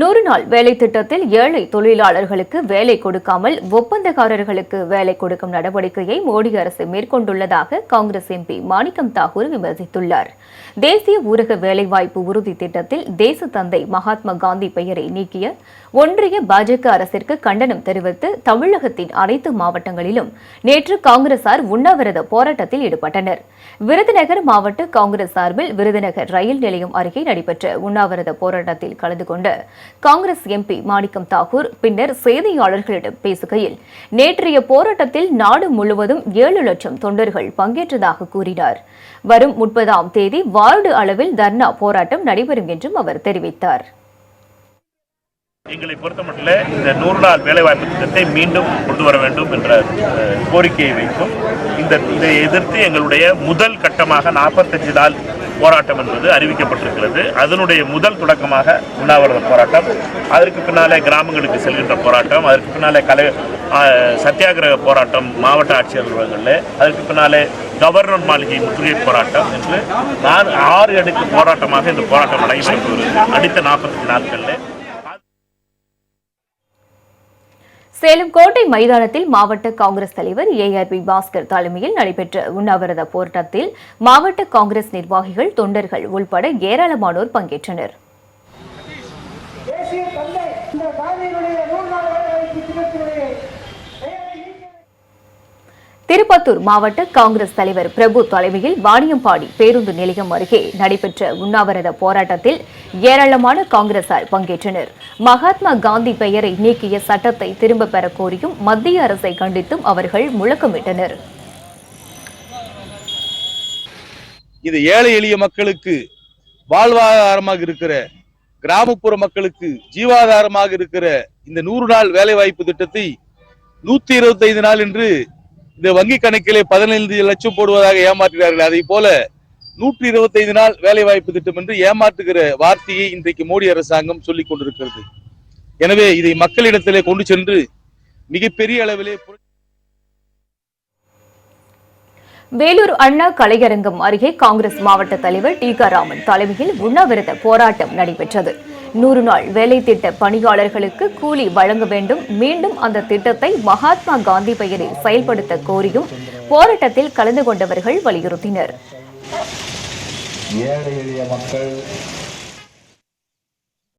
நூறு நாள் வேலை திட்டத்தில் ஏழை தொழிலாளர்களுக்கு வேலை கொடுக்காமல் ஒப்பந்தக்காரர்களுக்கு வேலை கொடுக்கும் நடவடிக்கையை மோடி அரசு மேற்கொண்டுள்ளதாக காங்கிரஸ் எம்பி மாணிக்கம் தாகூர் விமர்சித்துள்ளார். தேசிய ஊரக வேலைவாய்ப்பு உறுதி திட்டத்தில் தேச தந்தை மகாத்மா காந்தி பெயரை நீக்கிய ஒன்றிய பாஜக அரசிற்கு கண்டனம் தெரிவித்து தமிழகத்தின் அனைத்து மாவட்டங்களிலும் நேற்று காங்கிரசார் உண்ணாவிரத போராட்டத்தில் ஈடுபட்டனர். விருதுநகர் மாவட்ட காங்கிரஸ் சார்பில் விருதுநகர் ரயில் நிலையம் அருகே நடைபெற்ற உண்ணாவிரத போராட்டத்தில் கலந்து கொண்ட காங்கிரஸ் எம்பி மாணிக்கம் தாகூர் பின்னர் செய்தியாளர்களிடம் பேசுகையில் நேற்றைய போராட்டத்தில் நாடு முழுவதும் ஏழு லட்சம் தொண்டர்கள் பங்கேற்றதாக கூறினார். வரும் முப்பதாம் தேதி வார்டு அளவில் தர்ணா போராட்டம் நடைபெறும் என்றும் அவர் தெரிவித்தார். எங்களை பொறுத்தமட்டில் இந்த நூறு நாள் வேலைவாய்ப்பு திட்டத்தை மீண்டும் கொண்டு வர வேண்டும் என்ற கோரிக்கையை வைக்கும். இந்த இதை எதிர்த்து எங்களுடைய முதல் கட்டமாக நாற்பத்தஞ்சு நாள் போராட்டம் என்பது அறிவிக்கப்பட்டிருக்கிறது. அதனுடைய முதல் தொடக்கமாக உண்ணாவிரத போராட்டம் அதற்கு பின்னாலே கிராமங்களுக்கு செல்கின்ற போராட்டம் அதற்கு பின்னாலே கலை சத்தியாகிரக போராட்டம் மாவட்ட ஆட்சியர் அலுவலகங்களில் அதற்கு பின்னாலே கவர்னர் மாளிகை முற்றுகை போராட்டம் என்று நான் ஆறு அடுக்கு போராட்டமாக இந்த போராட்டம் நடைபெற்று வருகிறது. அடுத்த நாற்பத்தி நாட்களில் சேலம் கோட்டை மைதானத்தில் மாவட்ட காங்கிரஸ் தலைவர் ஏஆர்பி பாஸ்கர் தலைமையில் நடைபெற்ற உண்ணாவிரத போராட்டத்தில் மாவட்ட காங்கிரஸ் நிர்வாகிகள் தொண்டர்கள் உள்பட ஏராளமானோர் பங்கேற்றனர் தேசிய தந்தை இந்த காந்தியினுடைய நூறு நாள் வேலைவாய்ப்பு திட்டத்தினுடைய பெயரை நீக்க திருப்பத்தூர் மாவட்ட காங்கிரஸ் தலைவர் பிரபு தலைமையில் வாணியம்பாடி பேருந்து நிலையம் அருகே நடைபெற்ற உண்ணாவிரத போராட்டத்தில் ஏராளமான காங்கிரசார் பங்கேற்றனர். மகாத்மா காந்தி பெயரை நீக்கிய சட்டத்தை திரும்பப் பெற கோரியும் மத்திய அரசை கண்டித்தும் அவர்கள் முழக்கமிட்டனர். இது ஏழை எளிய மக்களுக்கு வாழ்வாதாரமாக இருக்கிற கிராமப்புற மக்களுக்கு ஜீவாதாரமாக இருக்கிற இந்த நூறு நாள் வேலை வாய்ப்பு திட்டத்தை நூத்தி இருபத்தி ஐந்து நாள் என்று இந்த வங்கி கணக்கிலே பதினைந்து லட்சம் போடுவதாக ஏமாற்றுகிறார்கள் அதை போல நூற்றி இருபத்தி ஐந்து நாள் வேலைவாய்ப்பு திட்டம் என்று ஏமாற்றுகிற வார்த்தையை இன்றைக்கு மோடி அரசாங்கம் சொல்லிக் கொண்டிருக்கிறது. எனவே இதை மக்களிடத்திலே கொண்டு சென்று மிகப்பெரிய அளவிலே வேலூர் அண்ணா கலையரங்கம் அருகே காங்கிரஸ் மாவட்ட தலைவர் டீகாராமன் தலைமையில் உண்ணாவிரத போராட்டம் நடைபெற்றது. நூறு நாள் வேலை திட்ட பணியாளர்களுக்கு கூலி வழங்க வேண்டும். மீண்டும் அந்த திட்டத்தை மகாத்மா காந்தி பெயரில் செயல்படுத்த கோரியும் போராட்டத்தில் கலந்து கொண்டவர்கள் வலியுறுத்தினர். ஏழை எளிய மக்கள்